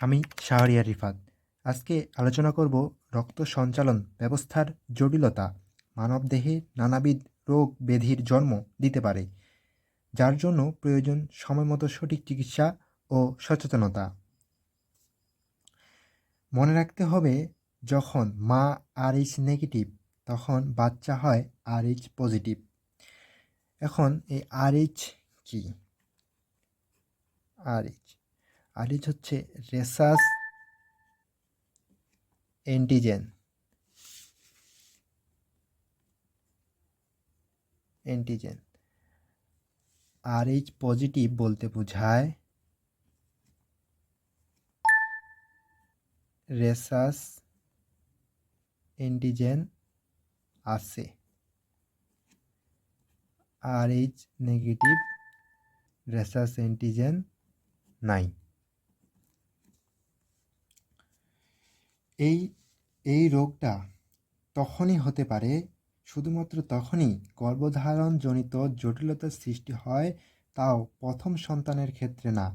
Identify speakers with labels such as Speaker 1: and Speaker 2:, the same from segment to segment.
Speaker 1: আমি শাহরিয়ার রিফাত। আজকে আলোচনা করব রক্ত সঞ্চালন ব্যবস্থার জটিলতা, মানবদেহে নানাবিধ রোগ ব্যাধির জন্ম দিতে পারে, যার জন্য প্রয়োজন সময়মতো সঠিক চিকিৎসা ও সচেতনতা। মনে রাখতে হবে, যখন মা আর এইচ নেগেটিভ, তখন বাচ্চা হয় আর এইচ পজিটিভ। এখন এই আর এইচ কী? আর আর এইচ হচ্ছে rhesus antigen antigen R H positive বলতে বোঝায় রেসাস অ্যান্টিজেন আছে। R H negative, rhesus antigen নাই। এই এই রোগটা তখনই হতে পারে, শুধুমাত্র তখনই গর্ভধারণজনিত জটিলতার সৃষ্টি হয় তাও প্রথম সন্তানের ক্ষেত্রে না,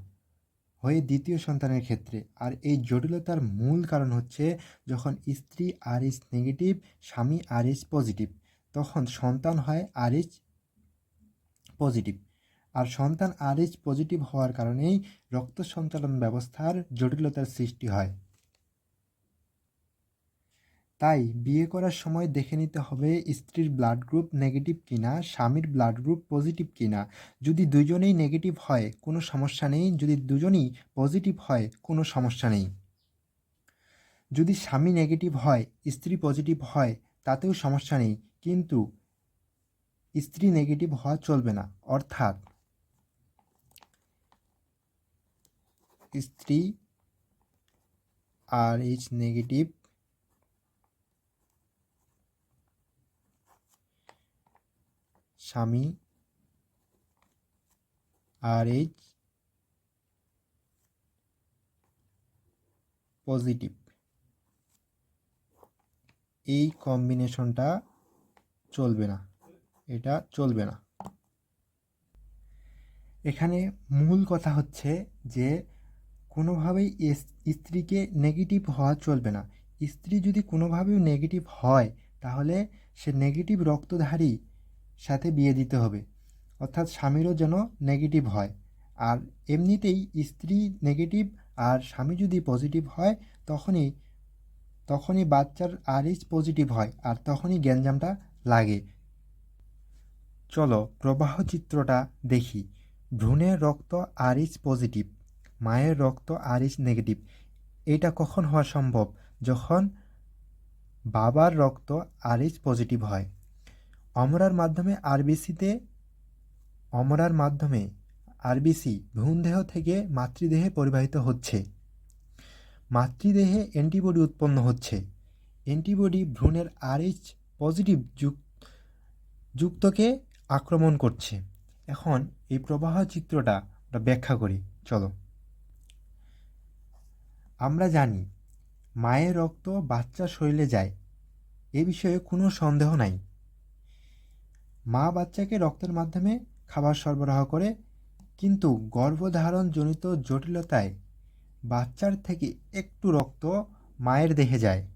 Speaker 1: হয়ে দ্বিতীয় সন্তানের ক্ষেত্রে। আর এই জটিলতার মূল কারণ হচ্ছে যখন স্ত্রী আর এইচ নেগেটিভ, স্বামী আর এইচ পজিটিভ, তখন সন্তান হয় আর এইচ পজিটিভ। আর সন্তান আর এইচ পজিটিভ হওয়ার কারণেই রক্ত সঞ্চালন ব্যবস্থার জটিলতার সৃষ্টি হয়। তাই বিয়ে করার সময় দেখে নিতে হবে স্ত্রীর ব্লাড গ্রুপ নেগেটিভ কিনা, স্বামীর ব্লাড গ্রুপ পজিটিভ কিনা। যদি দুজনেই নেগেটিভ হয়, কোনো সমস্যা নেই। যদি দুজনেই পজিটিভ হয়, কোনো সমস্যা নেই। যদি স্বামী নেগেটিভ হয়, স্ত্রী পজিটিভ হয়, তাতেও সমস্যা নেই। কিন্তু স্ত্রী নেগেটিভ হওয়া চলবে না। অর্থাৎ স্ত্রী আর এইচ নেগেটিভ স্বামী। আর এইচ পজিটিভ এই কম্বিনেশনটা চলবে না। এটা চলবে না। এখানে মূল কথা হচ্ছে যে, কোনোভাবেই স্ত্রীকে নেগেটিভ হওয়া চলবে না। স্ত্রী যদি কোনোভাবেও নেগেটিভ হয়, তাহলে সে নেগেটিভ রক্তধারী সাথে বিয়ে দিতে হবে। অর্থাৎ স্বামীরও যেন নেগেটিভ হয়। আর এমনিতেই স্ত্রী নেগেটিভ আর স্বামী যদি পজিটিভ হয়, তখনই তখনই বাচ্চার আর এইচ পজিটিভ হয় আর তখনই গ্যাঞ্জামটা লাগে। চলো প্রবাহ চিত্রটা দেখি। ভ্রূণের রক্ত আর এইচ পজিটিভ মায়ের রক্ত আর এইচ নেগেটিভ এটা কখন হওয়া সম্ভব? যখন বাবার রক্ত আর এইচ পজিটিভ হয়। অমরার মাধ্যমে আরবিসিতে, অমরার মাধ্যমে আরবিসি ভ্রূণদেহ থেকে মাতৃদেহে পরিবাহিত হচ্ছে। মাতৃদেহে অ্যান্টিবডি উৎপন্ন হচ্ছে। অ্যান্টিবডি ভ্রূণের আরএইচ পজিটিভ যুক্তকে আক্রমণ করছে। এখন এই প্রবাহ চিত্রটা আমরা ব্যাখ্যা করি। চলো। আমরা জানি, মায়ের রক্ত বাচ্চার শরীরে যায়। এ বিষয়ে কোনো সন্দেহ নাই। মা বাচ্চাকে রক্তের মাধ্যমে খাবার সরবরাহ করে, কিন্তু গর্ভধারণজনিত জটিলতায় বাচ্চার থেকে একটু রক্ত মায়ের দেহে যায়।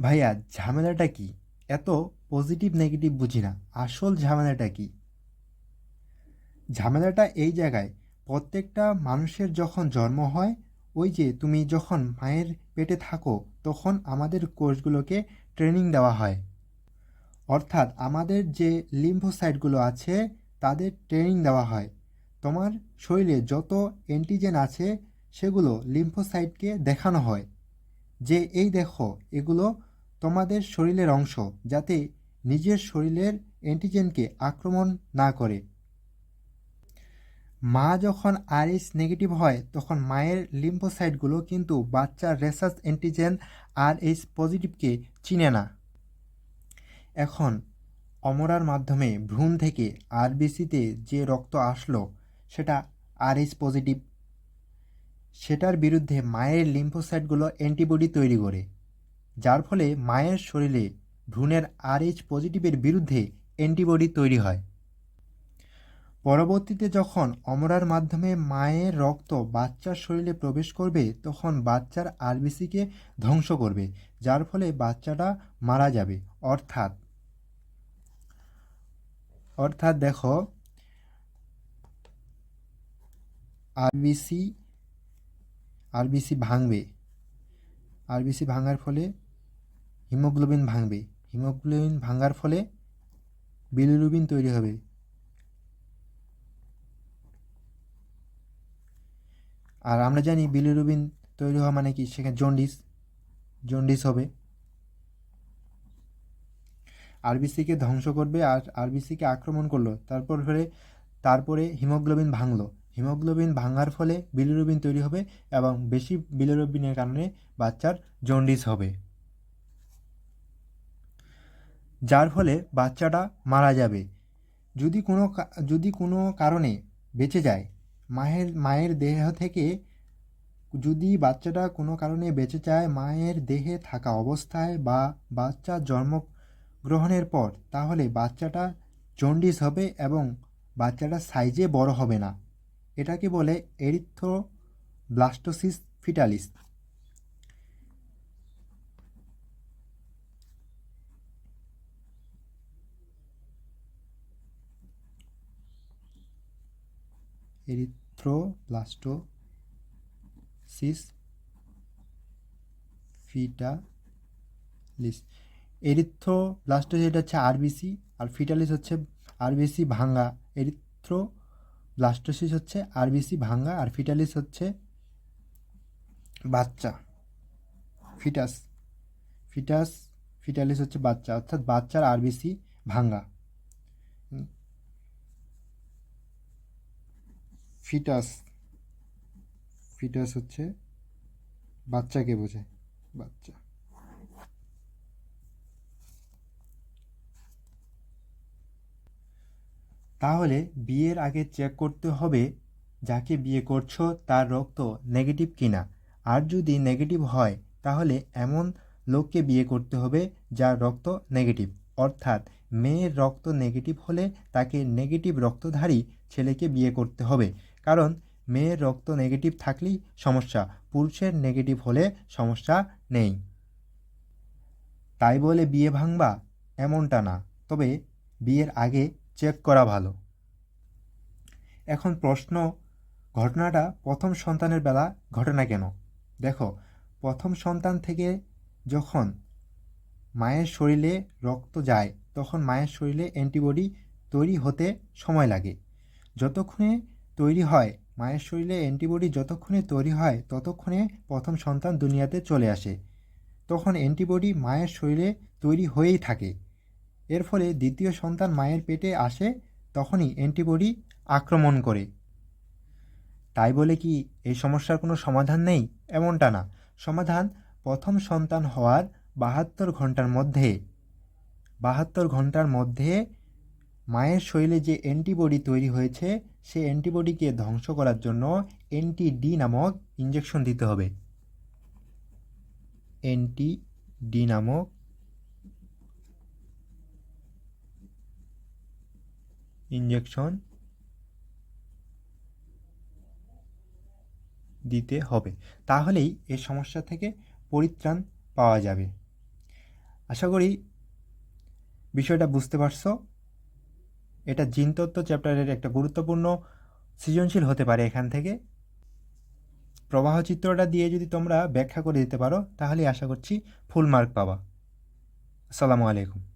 Speaker 1: ভাইয়া, ঝামেলাটা কি? এত পজিটিভ নেগেটিভ বুঝি না। আসল ঝামেলাটা কি? ঝামেলাটা এই জায়গায়, প্রত্যেকটা মানুষের যখন জন্ম হয়, ওই যে তুমি যখন মায়ের পেটে থাকো, তখন আমাদের কোর্সগুলোকে ট্রেনিং দেওয়া হয়। অর্থাৎ আমাদের যে লিম্ফোসাইটগুলো আছে, তাদের ট্রেনিং দেওয়া হয়। তোমার শরীরে যত অ্যান্টিজেন আছে, সেগুলো লিম্ফোসাইটকে দেখানো হয়। যে এই দেখো, এগুলো তোমাদের শরীরের অংশ, যাতে নিজের শরীরের অ্যান্টিজেনকে আক্রমণ না করে। মা যখন আরএস নেগেটিভ হয়, তখন মায়ের লিম্ফোসাইটগুলো কিন্তু বাচ্চার রেসাস অ্যান্টিজেন আর এইচ পজিটিভকে চিনে না। এখন অমরার মাধ্যমে ভ্রূণ থেকে আরবিসিতে যে রক্ত আসলো, সেটা আরএইচ পজিটিভ। সেটার বিরুদ্ধে মায়ের লিম্ফোসাইটগুলো অ্যান্টিবডি তৈরি করে, যার ফলে মায়ের শরীরে ভ্রূণের আরএইচ পজিটিভের বিরুদ্ধে অ্যান্টিবডি তৈরি হয়। পরবর্তীতে যখন অমরার মাধ্যমে মায়ের রক্ত বাচ্চার শরীরে প্রবেশ করবে, তখন বাচ্চার আরবিসিকে ধ্বংস করবে, যার ফলে বাচ্চাটা মারা যাবে। অর্থাৎ অর্থাৎ দেখো, আরবিসি আরবিসি ভাঙবে। আরবিসি ভাঙার ফলে হিমোগ্লোবিন ভাঙবে। হিমোগ্লোবিন ভাঙার ফলে বিলিরুবিন তৈরি হবে। আর আমরা জানি বিলিরুবিন তৈরি হওয়া মানে কি? সেখানে জন্ডিস জন্ডিস হবে। আরবিসিকে ধ্বংস করবে আর আরবিসিকে আক্রমণ করল। তারপর ফলে, তারপরে হিমোগ্লোবিন ভাঙলো। হিমোগ্লোবিন ভাঙার ফলে বিলিরুবিন তৈরি হবে এবং বেশি বিলিরুবিনের কারণে বাচ্চার জন্ডিস হবে। যার ফলে বাচ্চাটা মারা যাবে। যদি কোনো যদি কোনো কারণে বেঁচে যায়, মায়ের মায়ের দেহ থেকে যদি বাচ্চাটা কোনো কারণে বেঁচে যায়, মায়ের দেহে থাকা অবস্থায় বা বাচ্চা জন্মগ্রহণের পর, তাহলে বাচ্চাটা জন্ডিস হবে এবং বাচ্চাটা সাইজে বড় হবে না। এটাকে বলে erythroblastosis fetalis erythroblastosis fetalis erythroblastosis এটা হচ্ছে আরবিসি আর ফিটালিস হচ্ছে আরবিসি ভাঙ্গা। এরিথ্রো ব্লাস্টোসিস হচ্ছে আরবিসি ভাঙ্গা আর ফিটালিস হচ্ছে বাচ্চা, ফিটাস। ফিটাস, ফিটালিস হচ্ছে বাচ্চা, অর্থাৎ বাচ্চার আরবিসি ভাঙ্গা। ফিটাস ফিটাস হচ্ছে বাচ্চাকে বোঝায়, বাচ্চা। তাহলে বিয়ের আগে চেক করতে হবে যাকে বিয়ে করছ তার রক্ত নেগেটিভ কিনা। আর যদি নেগেটিভ হয়, তাহলে এমন লোককে বিয়ে করতে হবে যার রক্ত নেগেটিভ অর্থাৎ মেয়ের রক্ত নেগেটিভ হলে তাকে নেগেটিভ রক্তধারী ছেলেকে বিয়ে করতে হবে। কারণ মেয়ের রক্ত নেগেটিভ থাকলেই সমস্যা, পুরুষের নেগেটিভ হলে সমস্যা নেই। তাই বলে বিয়ে ভাঙবা? এমনটা না। তবে বিয়ের আগে চেক করা ভালো। এখন প্রশ্ন, ঘটনাটা প্রথম সন্তানের বেলা ঘটে না কেন? দেখো, প্রথম সন্তান থেকে যখন মায়ের শরীরে রক্ত যায়, তখন মায়ের শরীরে অ্যান্টিবডি তৈরি হতে সময় লাগে। যতক্ষণে তৈরি হয়, মায়ের শরীরে অ্যান্টিবডি যতক্ষণে তৈরি হয়, ততক্ষণে প্রথম সন্তান দুনিয়াতে চলে আসে। তখন অ্যান্টিবডি মায়ের শরীরে তৈরি হয়েই থাকে। এর ফলে দ্বিতীয় সন্তান মায়ের পেটে আসে, তখনই অ্যান্টিবডি আক্রমণ করে। তাই বলে কি এই সমস্যার কোনো সমাধান নেই? এমনটা না। সমাধান প্রথম সন্তান হওয়ার বাহাত্তর ঘণ্টার মধ্যে। বাহাত্তর ঘণ্টার মধ্যে মায়ের শরীরে যে অ্যান্টিবডি তৈরি হয়েছে সেই অ্যান্টিবডিকে ধ্বংস করার জন্য এনটি ডি নামক ইঞ্জেকশন দিতে হবে। এনটি ডি নামক ইঞ্জেকশন দিতে হবে। তাহলেই এই সমস্যা থেকে পরিত্রাণ পাওয়া যাবে। আশা করি বিষয়টা বুঝতে পারছ। এটা জিনতত্ত্ব চ্যাপ্টারের একটা গুরুত্বপূর্ণ সৃজনশীল হতে পারে এখান থেকে। প্রবাহ চিত্রটা দিয়ে যদি তোমরা ব্যাখ্যা করে দিতে পারো, তাহলে আশা করছি ফুল মার্ক পাবা। আসসালামু আলাইকুম।